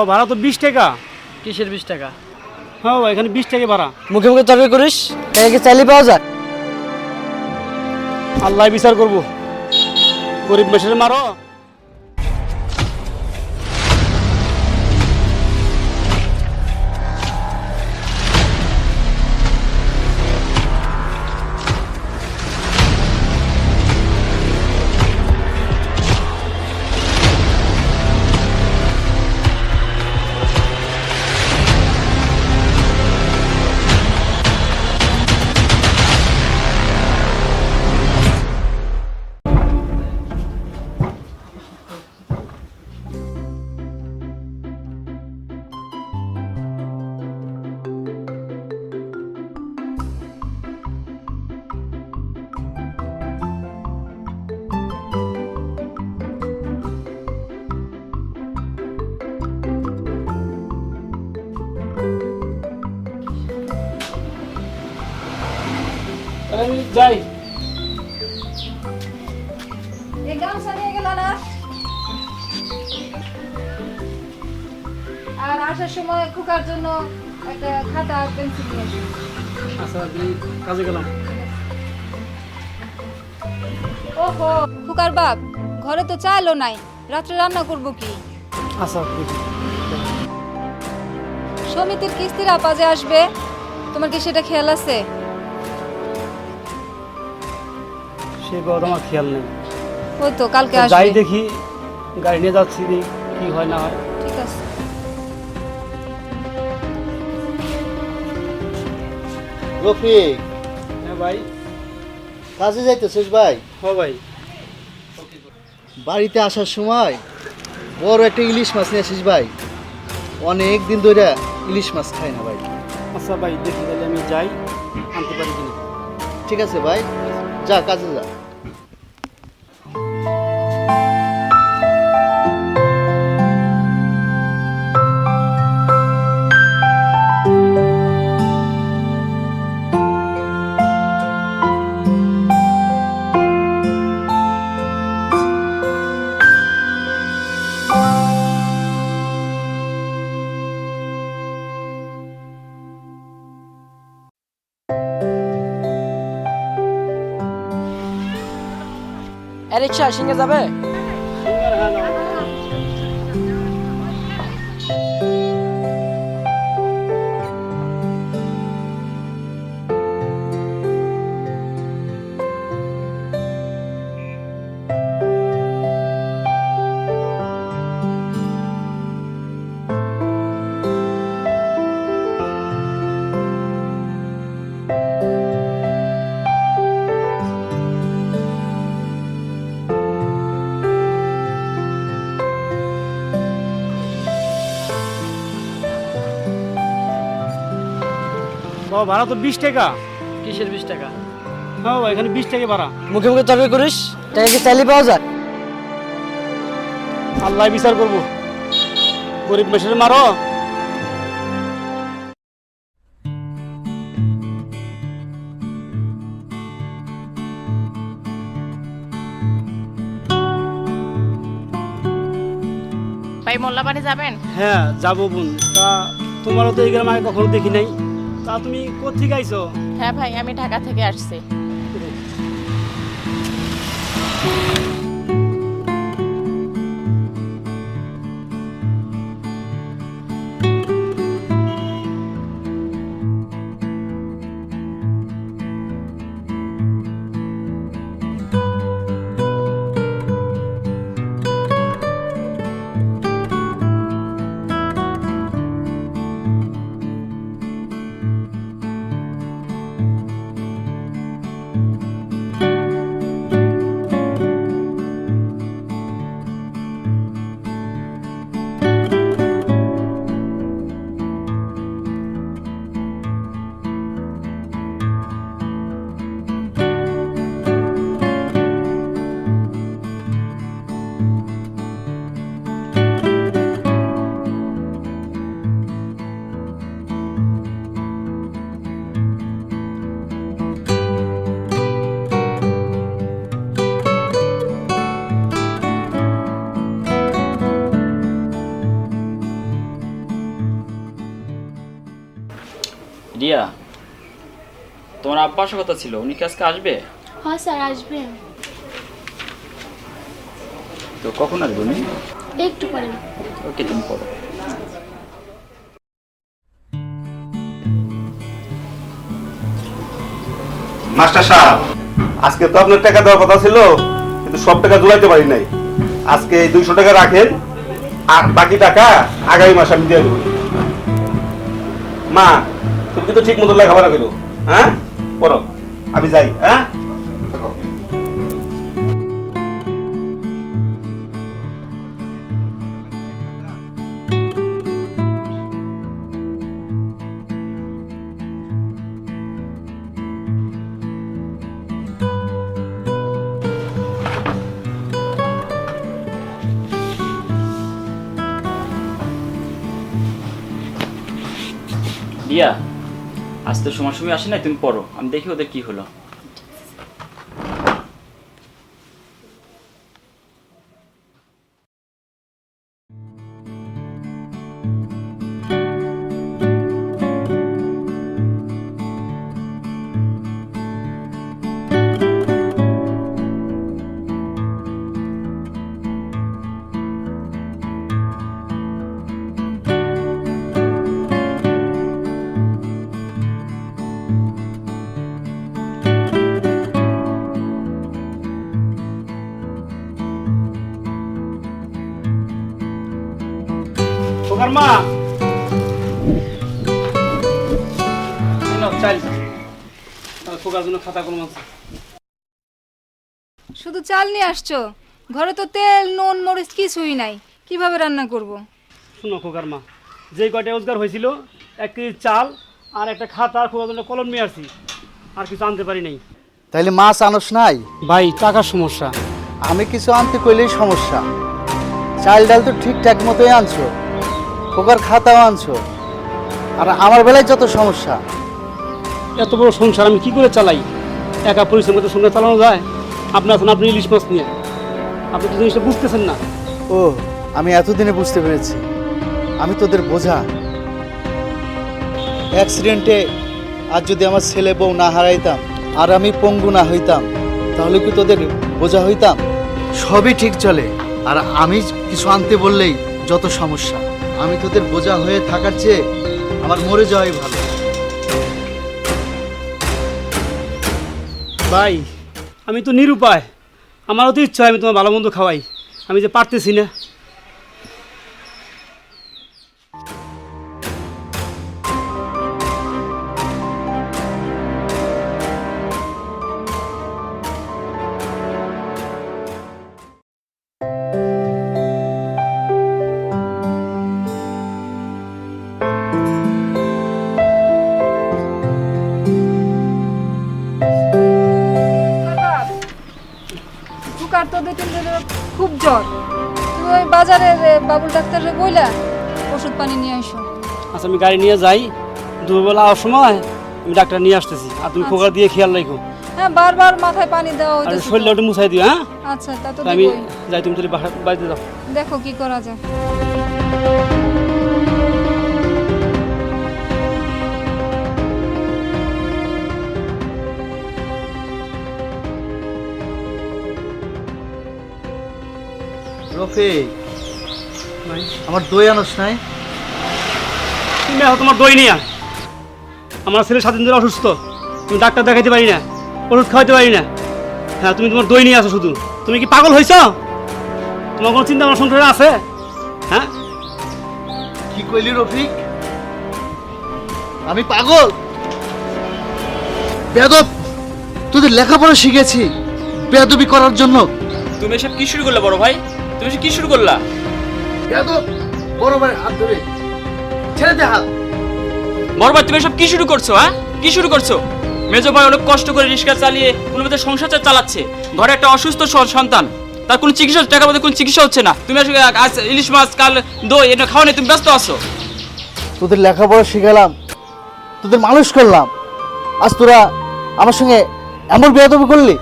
বাবা ভাড়া তো বিশ টাকা। কিসের বিশ টাকা? হ্যাঁ বাবা এখানে বিশ টাকা ভাড়া। মুখে মুখে তর্ক করিস টাকা কি চাইলে পাওয়া যায়। আল্লাহ বিচার করব। গরিব মেশিনে মারো। আমি যাই। এই গামছা নিয়ে গেল না? আর আসার সময় জন্য একটা খাতা আর পেন্সিল নিয়ে আসি। আচ্ছা আমি কাজে গেলাম। ওহো খুকার বাপ ঘরে তো চালও নাই। রাত্রে রান্না করব কি? আচ্ছা সমিতির কিস্তির আপাজে আসবে তোমার কি সেটা খেয়াল আছে? সে কথা আমার খেয়াল নেই। ওই তো কালকে যাই আসবে। দেখি গাড়ি নিয়ে যাচ্ছি দেখি কি হয় না হয়। ঠিক আছে। রফিক। হ্যাঁ ভাই। কাজে যাইতেছিস ভাই? হ্যাঁ ভাই। বাড়িতে আসার সময় বড় একটা ইলিশ মাছ নিয়ে আসিস ভাই। অনেক দিন ধরে ইলিশ মাছ খাই না ভাই। আচ্ছা ভাই দেখি তাহলে আমি যাই আনতে পারি কিনা। ঠিক আছে ভাই। যা কাজে যা ইচ্ছা সিঙ্গে যাবে? ভাড়া তো বিশ টাকা। কিসের বিশ টাকা? হ্যাঁ বাবা এখানে বিশ টাকা ভাড়া। মুখে মুখে তর্ক করিস টাকা কি চাইলে পাওয়া যায়? আল্লাহ বিচার করব। গরিব মেশিনে মারো। ভাই মোল্লাবাড়ি যাবেন? হ্যাঁ যাব বোন। তা তোমারও তো এই গ্রামে আগে কখনো দেখি নাই। তা তুমি কোথেকে আইছো? হ্যাঁ ভাই আমি ঢাকা থেকে আসছি। আব্বা আসার কথা ছিল উনি কি আজকে আসবে? হ্যাঁ স্যার আসবেন তো কখন আসবে উনি? একটু পরে। ওকে তুমি পড়ো। মাস্টার সাহেব আজকে তো আপনার টাকা দেওয়ার কথা ছিল কিন্তু সব টাকা জোগাইতে পারি নাই। আজকে এই দুইশো টাকা রাখেন আর বাকি টাকা আগামী মাসে আমি দিয়ে দেবো। মা তুমি কিন্তু ঠিক মতো লেখাপড়া করো হ্যাঁ? পড়ো আমি যাই হ্যাঁ? রিয়া আজ তো সময় সময় আসে নাই তুমি পড়ো। আমি দেখি ওদের কি হলো। খোকার মা এই নাও, চাল আর খোকার জন্য খাতা কলম আছে। শুধু চাল নিয়ে আসছো? ঘরে তো তেল নুন মরিচ কিছুই নাই। কীভাবে রান্না করব। শুনো খোকার মা যেই কয়টা রোজগার হয়েছিল এক কেজি চাল আর একটা খাতা আর খোকার জন্য কলম নিয়ে আসছি। আর কিছু আনতে পারি নাই। তাইলে মাছ আনস নাই? ভাই টাকার সমস্যা। আমি কিছু আনতে কইলেই সমস্যা। চাল ডাল তো ঠিকঠাক মতোই আনছো। খোকার খাতাও আনছো। আর আমার বেলায় যত সমস্যা। এত বড় সংসার আমি কি করে চালাই? একা পরিশ্রম করতে সংসার চালানো যায়? আপনি আছেন আপনি ইলিশ মাছ নিয়ে। আপনি তো জিনিসটা বুঝতেছেন না। ও আমি এতদিনে বুঝতে পেরেছি। আমি তোদের বোঝা। অ্যাক্সিডেন্টে আর যদি আমার ছেলে বউ না হারাইতাম আর আমি পঙ্গু না হইতাম তাহলে কি তোদের বোঝা হইতাম? সবই ঠিক চলে। আর আমি কিছু আনতে বললেই যত সমস্যা। আমি তোদের বোঝা হয়ে থাকার চেয়ে আমার মরে যাওয়াই ভালো। ভাই, আমি তো নিরুপায়। আমারও তো ইচ্ছা আমি তোমার ভালো মন্দ খাওয়াই। আমি যে পারতেছি না। বাবুল ডাক্তারে বইলা ওষুধ পানি নিয়ে আসো আচ্ছা আমি গাড়ি নিয়ে যাই দুপুরবেলা আসার সময় আমি ডাক্তার নিয়ে আসতেছি। আর তুমি খোকা দিয়ে খেয়াল রাখো। হ্যাঁ বারবার মাথায় পানি দেওয়া আর শরীরটা একটু মুছাই দিও হ্যাঁ? আচ্ছা তা তো আমি যাই তুমি তাহলে বাড়িতে যাও। দেখো কি করা যায়। রফিক। আমার দই আনস নাই। তুমি এখন তোমার দই নিয়ে আমার ছেলে সাত দিন ধরে অসুস্থ। তুমি ডাক্তার দেখাইতে পারি না ওষুধ খাওয়াইতে পারি না। হ্যাঁ তুমি তোমার দই নিয়ে আসো শুধু। তুমি কি পাগল হয়েছ তোমার কোনো চিন্তা আমার সংসারে আছে? হ্যাঁ? কি কইলি রফিক? আমি পাগল? বেদব তোদের লেখাপড়া শিখেছি। বেদবি করার জন্য। তুমি এসব কি শুরু করলে বড় ভাই? তুমি এসব কি শুরু করলা? বেদব বড় ভাই হাত ধরে। ছেড়ে দে হাত। বড় ভাই তুমি এসব কি শুরু করছ হ্যাঁ? কি শুরু করছ? মেজো ভাই অনেক কষ্ট করে রিক্সা চালিয়ে কোনো মধ্যে সংসার চালাচ্ছে। ঘরে একটা অসুস্থ সন্তান। তার কোনো চিকিৎসা টাকার মধ্যে কোনো চিকিৎসা হচ্ছে না। তুমি আজকে আজ ইলিশ মাছ কাল দই এটা খাওয়া তুমি ব্যস্ত আছো। তোদের লেখাপড়া শিখালাম তোদের মানুষ করলাম। আজ তোরা আমার সঙ্গে এমন বেদবি করলি?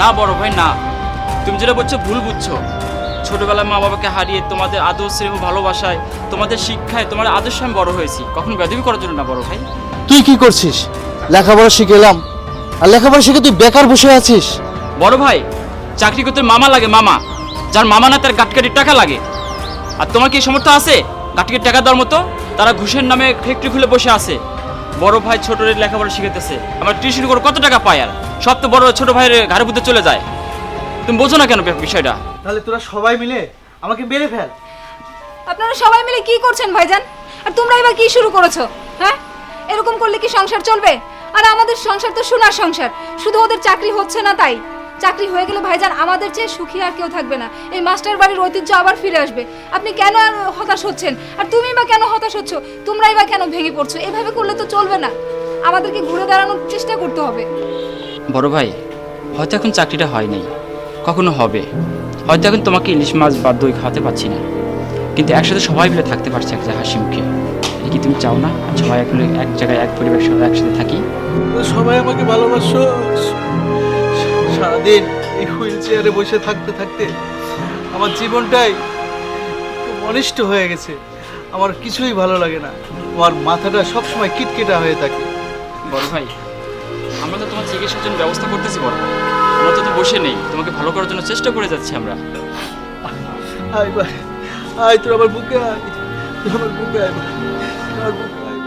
না বড় ভাই না। তুমি যেটা বলছো ভুল বুঝছ। ছোটবেলায় মা বাবাকে হারিয়ে তোমাদের আদর স্নেহ ভালোবাসায় তোমাদের শিক্ষায় তোমার আদর্শে আমি বড় হয়েছি। কখনো বেদবি করার জন্য না বড় ভাই। তুই কি করছিস? লেখাপড়া শিখালাম। আর লেখাপড়া শিখে তুই বেকার বসে আছিস। বড় ভাই চাকরি করতে মামা লাগে মামা। যার মামা না তার গাটকাটির টাকা লাগে। আর তোমার কি সমর্থ আছে? গাটকাটির টাকা দেওয়ার মতো? তারা ঘুষের নামে ফ্যাক্টরি খুলে বসে আছে। বড় ভাই ছোটদের লেখাপড়া শিখাতেছে আমার টিউশন করে কত টাকা পায় আর? সব তো বড় ছোট ভাইয়ের ঘাড়ে বুঝতে চলে যায়। তুমি বোঝো না কেন বিষয়টা? তাহলে তোরা সবাই মিলে আমাকে মেরে ফেল। আপনারা সবাই মিলে কি করছেন ভাইজান? আর তোমরা এবার কি শুরু করেছ হ্যাঁ? এরকম করলে কি সংসার চলবে? আর আমাদের সংসার তো সোনার সংসার শুধু ওদের চাকরি হচ্ছে না তাই। চাকরি হয়ে গেলে ভাইজান আমাদের চেয়ে সুখী আর কেউ থাকবে না। এই মাস্টার বাড়ির ঐতিহ্য আবার ফিরে আসবে। আপনি কেন আর হতাশ হচ্ছেন? আর তুমি বা কেন হতাশ হচ্ছ? তোমরাই বা কেন ভেঙে পড়ছো? এভাবে করলে তো চলবে না। আমাদেরকে ঘুরে দাঁড়ানোর চেষ্টা করতে হবে। বড় ভাই হয়তো এখন চাকরিটা হয় নাই কখনো হবে। হয়তো এখন তোমাকে ইলিশ মাছ বা দই খাওয়াতে পারছি না। কিন্তু একসাথে সবাই মিলে থাকতে পারছি এক হাসি মুখে কি তুমি চাও না? সবাই এক এক জায়গায় এক পরিবার সবাই একসাথে থাকি? সবাই আমাকে ভালোবাসো। সারাদিন এই হুইল চেয়ারে বসে থাকতে থাকতে আমার জীবনটাই অনিষ্ট হয়ে গেছে। আমার কিছুই ভালো লাগে না। আমার মাথাটা সবসময় কিটকিটা হয়ে থাকে। বড় ভাই আমরা তো তোমার চিকিৎসার জন্য ব্যবস্থা করতেছি বড় ভাই। আমরা তো তো বসে নেই তোমাকে ভালো করার জন্য চেষ্টা করে যাচ্ছি আমরা। আয় ভাই আয় তোর আমার বুকে আয় তোর আমার বুকে আয় ভাই। আমার বুকে আয়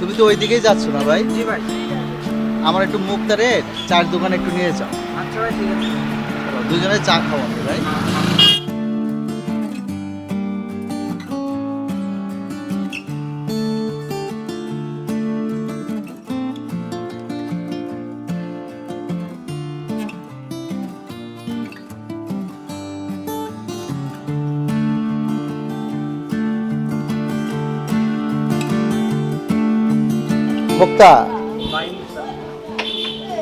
তুমি তো ওই দিকেই যাচ্ছ না ভাই? জি ভাই। আমার একটু মুক্তারে চার দোকানে একটু নিয়ে যাও। দুজনে চা খাওয়াবে ভাই মুক্তা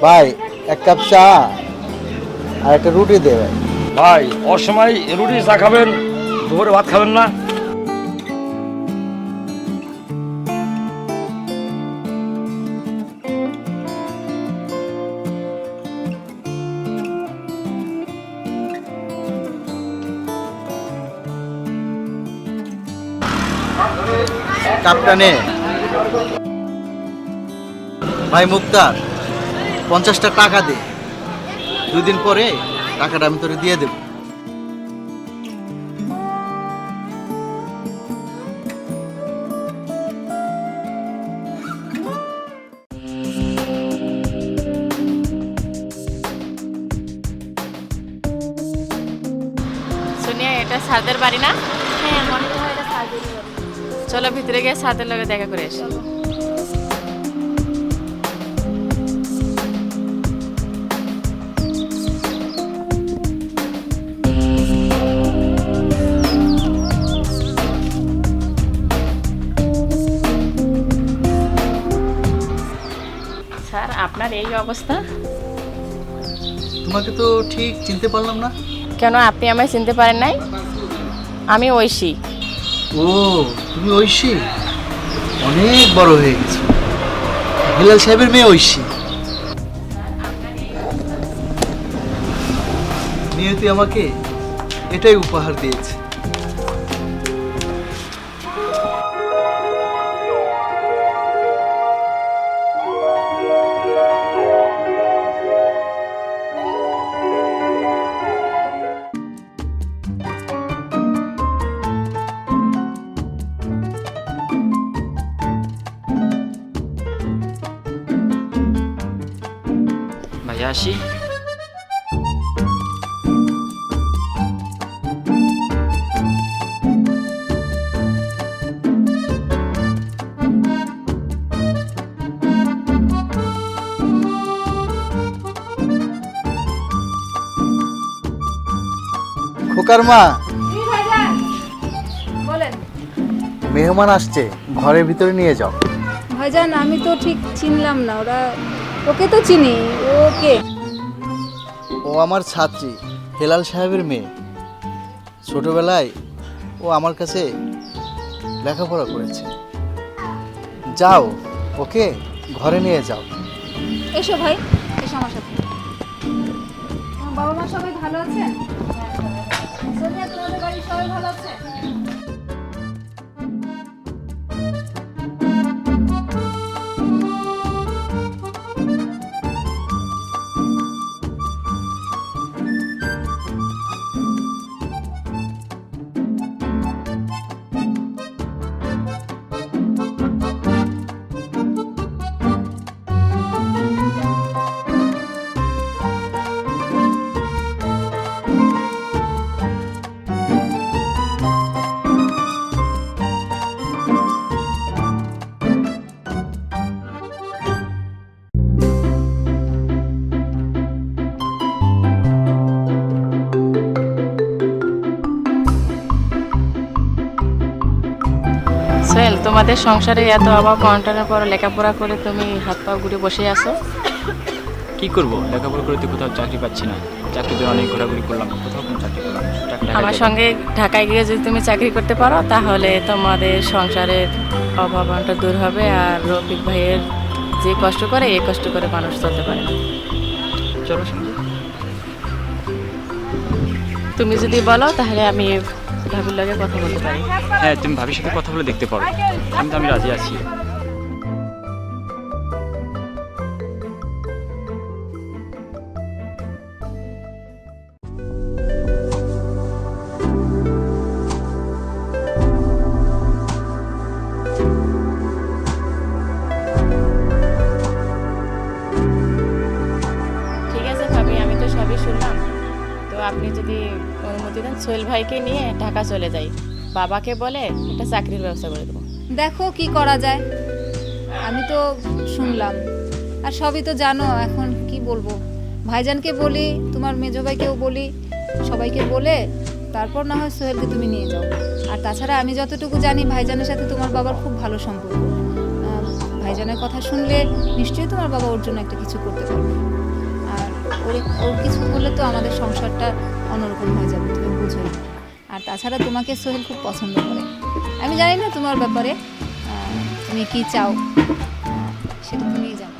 ভাই এক কাপ চা আর একটা রুটি দে ভাই। ভাই অসময় রুটি চা খাবেন দুপুরে ভাত খাবেন না। কাপটা নে। ভাই মুক্তার। পঞ্চাশটা টাকা দে। দুদিন পরে টাকাটা আমি তোরে দিয়ে দেবো। এটা সাদের বাড়ি না? হ্যাঁ মনে হয় এটা সার্জারি চলো ভিতরে গিয়ে সাদের লগে দেখা করে এসো এই অবস্থা? তোমাকে তো ঠিক চিনতে পারলাম না। কেন আপনি আমায় চিনতে পারেন নাই? আমি ঐশী। ও তুমি ঐশী? অনেক বড় হয়ে গেছো। হিলাল সাহেবের মেয়ে ঐশী। নিয়তি আমাকে এটাই উপহার দিয়েছে আসি। খোকার মা। বলেন। মেহমান আসছে ঘরের ভিতরে নিয়ে যাও। ভাইজান আমি তো ঠিক চিনলাম না ওরা ওকে তো চিনি ওকে। ও আমার ছাত্রী হেলাল সাহেবের মেয়ে। ছোটবেলায় ও আমার কাছে লেখাপড়া করেছে। যাও ওকে ঘরে নিয়ে যাও। এসো ভাই এসো আমার সাথে। বাবা মা সবাই ভালো আছেন? সোনিয়া তোমাদের বাড়ির সবাই ভালো আছে? তোমাদের সংসারে এত অভাব অনটনের পর লেখাপড়া করে তুমি হাত পা ঘুরে বসে আছো? কি করব? লেখাপড়া করে করতে কোথাও চাকরি পাচ্ছি না। চাকরির জন্য অনেক ঘোরাঘুরি করলাম কোথাও কোনো চাকরি করলাম আমার সঙ্গে ঢাকায় গিয়ে যদি তুমি চাকরি করতে পারো তাহলে তোমাদের সংসারের অভাব অনটন দূর হবে আর রফিক ভাইয়ের যে কষ্ট করে এই কষ্ট করে মানুষ চলতে পারে না। চলো তুমি যদি বলো তাহলে আমি ভাবির লগে কথা বলতে পারি। হ্যাঁ তুমি ভাবির সাথে কথা বলে দেখতে পারো। আমি তো আমি রাজি আছি। ঠিক আছে ভাবি আমি তো সবই শুনলাম। তো আপনি যদি অনুমতি দেন। সোহেল ভাইকে নিয়ে ঢাকা চলে যাই। বাবাকে বলে একটা চাকরির ব্যবস্থা করে দেবো। দেখো কি করা যায়। আমি তো শুনলাম। আর সবই তো জানো, এখন কি বলব? ভাইজানকে বলি, তোমার মেজো ভাইকেও বলি, সবাইকে বলে, তারপর না হয় সোহেলকে তুমি নিয়ে যাও। আর তাছাড়া আমি যতটুকু জানি, ভাইজানের সাথে তোমার বাবার খুব ভালো সম্পর্ক। ভাইজানের কথা শুনলে নিশ্চয়ই তোমার বাবা ওর জন্য একটা কিছু করতে পারবে। ওর ওর কিছু করলে তো আমাদের সংসারটা অন্যরকম হয়ে যাবে, তুমি বুঝোই আর তাছাড়া তোমাকে সোহেল খুব পছন্দ করে। আমি জানি না তোমার ব্যাপারে তুমি কী চাও সেটা তুমিই জানো।